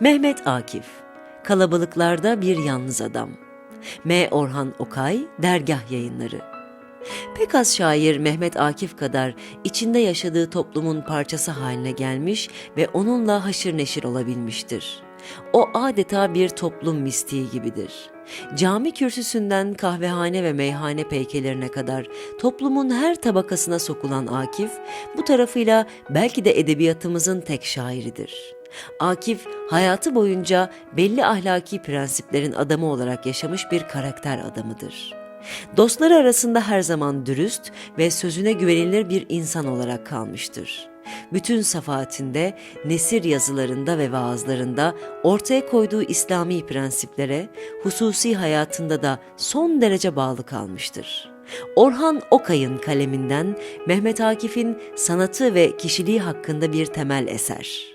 Mehmet Akif, Kalabalıklarda Bir Yalnız Adam. M. Orhan Okay, Dergah Yayınları. Pek az şair Mehmet Akif kadar içinde yaşadığı toplumun parçası haline gelmiş ve onunla haşır neşir olabilmiştir. O adeta bir toplum mistiği gibidir. Cami kürsüsünden kahvehane ve meyhane peykelerine kadar toplumun her tabakasına sokulan Akif, bu tarafıyla belki de edebiyatımızın tek şairidir. Akif hayatı boyunca belli ahlaki prensiplerin adamı olarak yaşamış bir karakter adamıdır. Dostları arasında her zaman dürüst ve sözüne güvenilir bir insan olarak kalmıştır. Bütün safahatinde, nesir yazılarında ve vaazlarında ortaya koyduğu İslami prensiplere, hususi hayatında da son derece bağlı kalmıştır. Orhan Okay'ın kaleminden Mehmet Akif'in sanatı ve kişiliği hakkında bir temel eser.